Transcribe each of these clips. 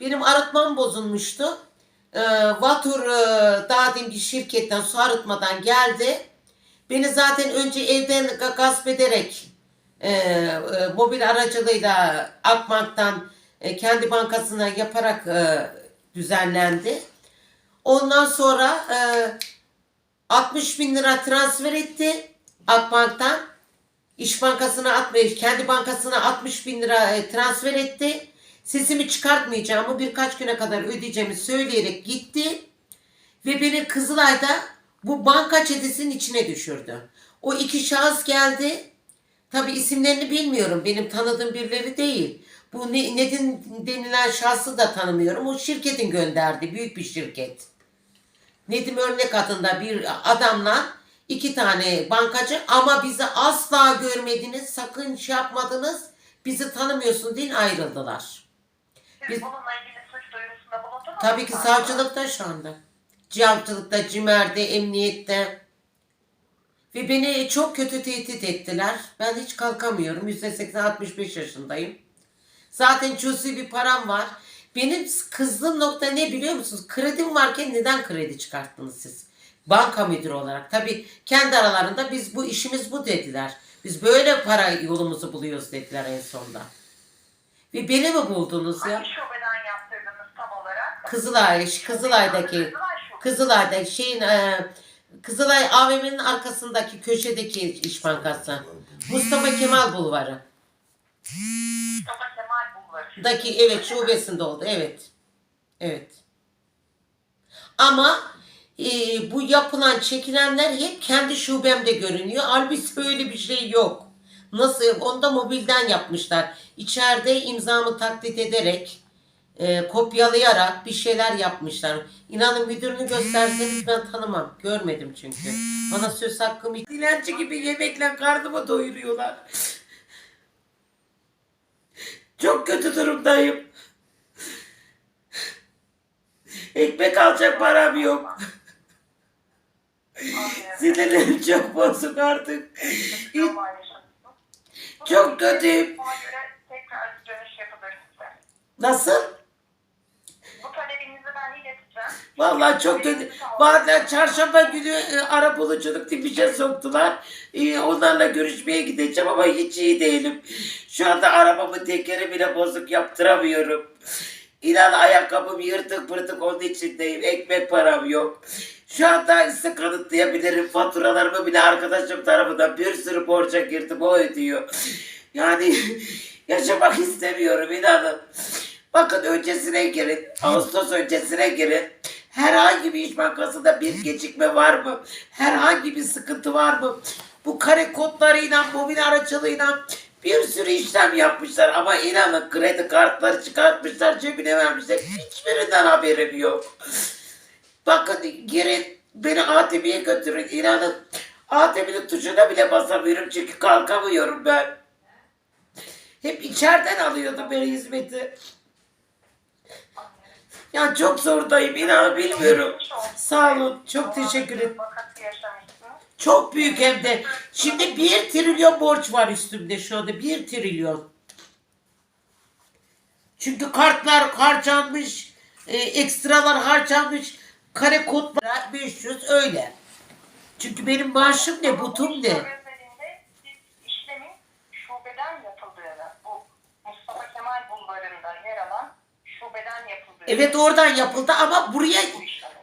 Benim arıtmam bozulmuştu. Ee, Vatur e, Dadin bir şirketten su arıtmadan geldi. Beni zaten önce evden ga- gasp ederek e, e, mobil aracılığıyla Akbank'tan e, kendi bankasına yaparak e, düzenlendi. Ondan sonra e, 60 bin lira transfer etti Akbank'tan. İş Bankası'na 60, kendi bankasına 60 bin lira e, transfer etti. Sesimi çıkartmayacağımı birkaç güne kadar ödeyeceğimi söyleyerek gitti. Ve beni Kızılay'da bu banka çetesinin içine düşürdü. O iki şahıs geldi. Tabi isimlerini bilmiyorum. Benim tanıdığım birileri değil. Bu ne, Nedim denilen şahsı da tanımıyorum. O şirketin gönderdi. Büyük bir şirket. Nedim Örnek adında bir adamla iki tane bankacı ama bizi asla görmediniz, sakın şey yapmadınız, bizi tanımıyorsun diye ayrıldılar. Biz- bununla ilgili suç duyurusunda bulundunuz mu? Tabii ki savcılıkta şu anda. Savcılıkta, CİMER'de, emniyette. Ve beni çok kötü tehdit ettiler. Ben hiç kalkamıyorum. %80-65 yaşındayım. Zaten cüzi bir param var. Benim kızdığım nokta ne biliyor musunuz? Kredim varken neden kredi çıkarttınız siz? Banka müdürü olarak. Tabii kendi aralarında biz bu işimiz bu dediler. Biz böyle para yolumuzu buluyoruz dediler en sonunda. Ve beni mi buldunuz ya? Hangi şubeden yaptırdınız tam olarak? Kızılay, Kızılay'daki. Kızılay'da şeyin e, Kızılay AVM'nin arkasındaki köşedeki İş Bankası. Mustafa Kemal Bulvarı. Mustafa Kemal Bulvarı. Daki evet şubesinde oldu. Evet. Evet. Ama e, bu yapılan çekilenler hep kendi şubemde görünüyor. Halbuki öyle bir şey yok. Nasıl? Onu da mobilden yapmışlar. İçeride imzamı taklit ederek, e, kopyalayarak bir şeyler yapmışlar. İnanın müdürünü gösterseniz ben tanımam. Görmedim çünkü. Bana söz hakkımı... Dilenci gibi yemekle karnımı doyuruyorlar. Çok kötü durumdayım. Ekmek alacak param yok. Sinirlerim çok bozuk artık. Yaşadınız. Çok kötüyüm. Buna göre tekrar dönüş yapılır size. Nasıl? Bu talebinizi ben ileteceğim. Vallahi çok kötü. Bazen çarşamba günü e, ara buluculuk diye bir şey soktular. E, onlarla görüşmeye gideceğim ama hiç iyi değilim. Şu anda arabamın tekeri bile bozuk yaptıramıyorum. İnan ayakkabım yırtık pırtık onun içindeyim. Ekmek param yok. Şu anda size kanıtlayabilirim. Faturalarımı bile arkadaşım tarafından bir sürü borca girdim. O ödüyor. Yani yaşamak istemiyorum inanın. Bakın öncesine girin. Ağustos öncesine girin. Herhangi bir iş bankasında bir gecikme var mı? Herhangi bir sıkıntı var mı? Bu kare kodlarıyla, mobil aracılığıyla bir sürü işlem yapmışlar ama inanın kredi kartları çıkartmışlar cebine vermişler. Hiçbirinden haberim yok. Bakın girin beni ATM'ye götürün inanın. ATM'nin tuşuna bile basamıyorum çünkü kalkamıyorum ben. Hep içeriden alıyordu beni hizmeti. Ya çok zordayım inan bilmiyorum. Sağ olun çok teşekkür ederim. Çok büyük hem de. Şimdi bir trilyon borç var üstümde şu anda bir trilyon. Çünkü kartlar harcanmış, e, ekstralar harcanmış, kare kodlar 500 öyle. Çünkü benim maaşım ne, butum ne? Özelinde siz işlemin şubeden yapıldığını, bu Mustafa Kemal Bulvarı'nda yer alan şubeden yapıldığını... Evet oradan yapıldı ama buraya.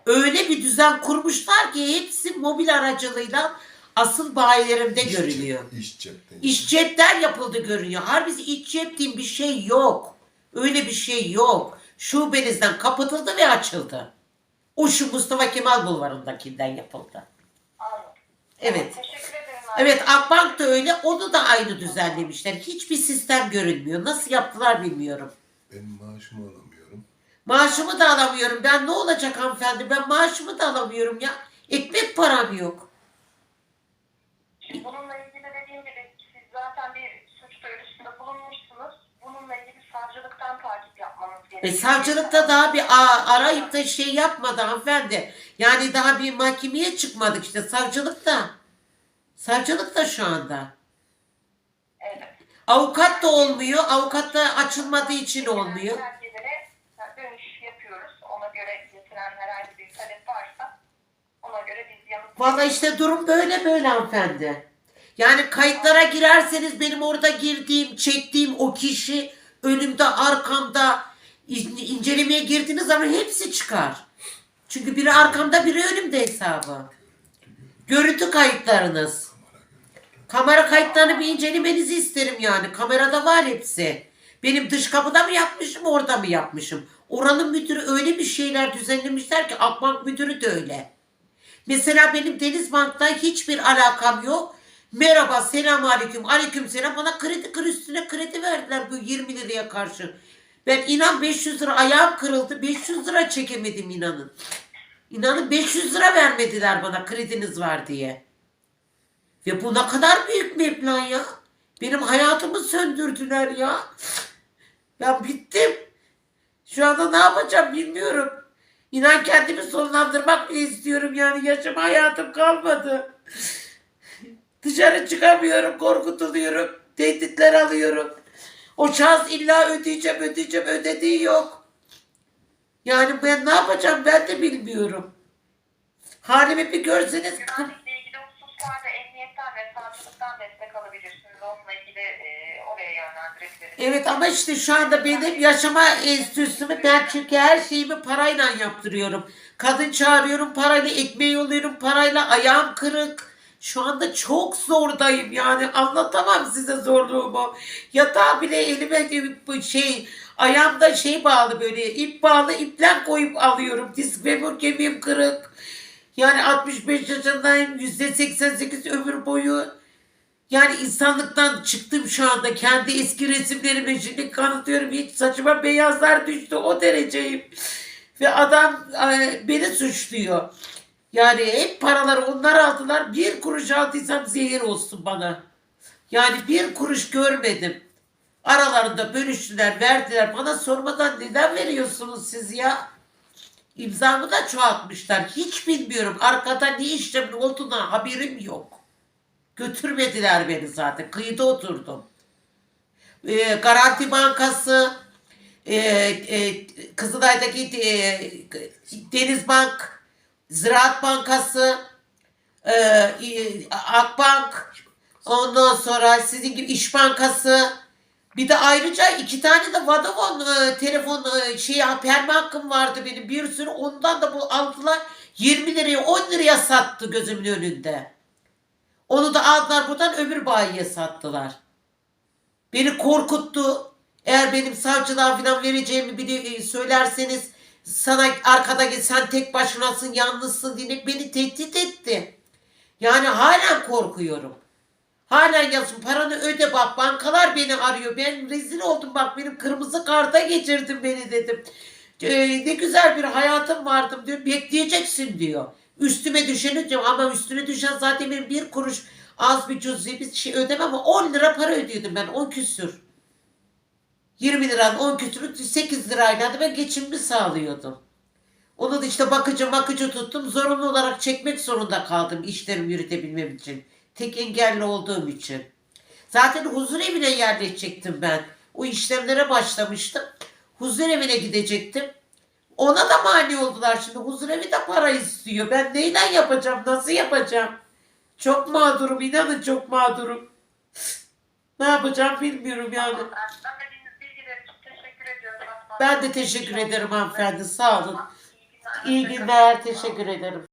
Öyle bir düzen kurmuşlar ki hepsi mobil aracılığıyla asıl bayilerimde görünüyor. İş cepten. İş cepten yapıldı görünüyor. Halbuki iç cep diye bir şey yok. Öyle bir şey yok. Şubenizden kapatıldı ve açıldı. O şu Mustafa Kemal Bulvarı'ndakinden yapıldı. Evet. Teşekkür ederim. Evet Akbank da öyle. Onu da aynı düzenlemişler. Hiçbir sistem görünmüyor. Nasıl yaptılar bilmiyorum. Ben maaşımı alamıyorum. Maaşımı da alamıyorum. Ben ne olacak hanımefendi? Ben maaşımı da alamıyorum ya. Ekmek param yok. Şimdi bununla ilgili dediğim gibi siz zaten bir suç duyurusunda bulunmuşsunuz. Bununla ilgili savcılıktan takip yapmanız E, gerekiyor. savcılıkta daha bir a- arayıp da şey yapmadı hanımefendi. Yani daha bir mahkemeye çıkmadık işte savcılıkta. Savcılıkta şu anda. Evet. Avukat da olmuyor. Avukat da açılmadığı için olmuyor. Merkezine dönüş ilgilenen herhangi bir talep varsa ona göre biz yanıt Valla işte durum böyle böyle hanımefendi. Yani kayıtlara girerseniz benim orada girdiğim, çektiğim o kişi önümde, arkamda in- incelemeye girdiğiniz zaman hepsi çıkar. Çünkü biri arkamda, biri önümde hesabı. Görüntü kayıtlarınız. Kamera kayıtlarını bir incelemenizi isterim yani. Kamerada var hepsi. Benim dış kapıda mı yapmışım, orada mı yapmışım? Oranın müdürü öyle bir şeyler düzenlemişler ki Akbank müdürü de öyle. Mesela benim Denizbank'ta hiçbir alakam yok. Merhaba, selamun aleyküm, aleyküm selam. Bana kredi kır üstüne kredi verdiler bu 20 liraya karşı. Ben inan 500 lira ayağım kırıldı. 500 lira çekemedim inanın. İnanın 500 lira vermediler bana krediniz var diye. Ve bu ne kadar büyük meblağ ya. Benim hayatımı söndürdüler ya. Ya bittim. Şu anda ne yapacağım bilmiyorum. İnan kendimi sonlandırmak bile istiyorum yani yaşama hayatım kalmadı. Dışarı çıkamıyorum, korkutuluyorum, tehditler alıyorum. O şans illa ödeyeceğim, ödeyeceğim, ödediği yok. Yani ben ne yapacağım ben de bilmiyorum. Halimi bir görseniz Güvenlikle ilgili hususlarda emniyetten ve savcılıktan destek alabilirsiniz. Onunla ilgili e, oraya yönlendirebiliriz. Evet ama işte şu anda benim yaşama enstitüsümü ben çünkü her şeyimi parayla yaptırıyorum. Kadın çağırıyorum parayla, ekmeği yolluyorum parayla, ayağım kırık. Şu anda çok zordayım yani anlatamam size zorluğumu. Yatağa bile elime şey ayağımda şey bağlı böyle ip bağlı ipler koyup alıyorum. Disk femur kemiğim kırık. Yani 65 yaşındayım yüzde 88 ömür boyu. Yani insanlıktan çıktım şu anda. Kendi eski resimlerime şimdi kanıtıyorum. Hiç saçıma beyazlar düştü. O dereceyim. Ve adam e, beni suçluyor. Yani hep paraları onlar aldılar. Bir kuruş aldıysam zehir olsun bana. Yani bir kuruş görmedim. Aralarında bölüştüler, verdiler. Bana sormadan neden veriyorsunuz siz ya? İmzamı da çoğaltmışlar. Hiç bilmiyorum. Arkada ne işlemin olduğundan haberim yok. Götürmediler beni zaten. Kıyıda oturdum. Ee, Garanti Bankası, e, e, Kızılay'daki e, Denizbank, Ziraat Bankası, e, e, Akbank, ondan sonra sizin gibi İş Bankası, bir de ayrıca iki tane de Vodafone e, telefon e, şey perma hakkım vardı benim bir sürü ondan da bu aldılar 20 liraya 10 liraya sattı gözümün önünde. Onu da aldılar buradan öbür bayiye sattılar. Beni korkuttu. Eğer benim savcılığa falan vereceğimi bile e, söylerseniz sana arkada git sen tek başınasın yalnızsın diye beni tehdit etti. Yani halen korkuyorum. Halen yazın paranı öde bak bankalar beni arıyor. Ben rezil oldum bak benim kırmızı karta geçirdin beni dedim. Ee, ne güzel bir hayatım vardı diyor. Bekleyeceksin diyor. Üstüme düşeni diyor ama üstüne düşen zaten benim bir kuruş az bir cüz'i bir şey ödemem ama 10 lira para ödüyordum ben 10 küsür. 20 liranın 10 küsürü 8 lirayla da ben geçimimi sağlıyordum. Onu işte bakıcı bakıcı tuttum. Zorunlu olarak çekmek zorunda kaldım işlerimi yürütebilmem için. Tek engelli olduğum için. Zaten huzur evine yerleşecektim ben. O işlemlere başlamıştım. Huzur evine gidecektim. Ona da mani oldular şimdi. Huzur evi de para istiyor. Ben neyle yapacağım? Nasıl yapacağım? Çok mağdurum. inanın çok mağdurum. Ne yapacağım bilmiyorum yani. Ben de teşekkür ederim hanımefendi. Sağ olun. İyi günler. Teşekkür ederim.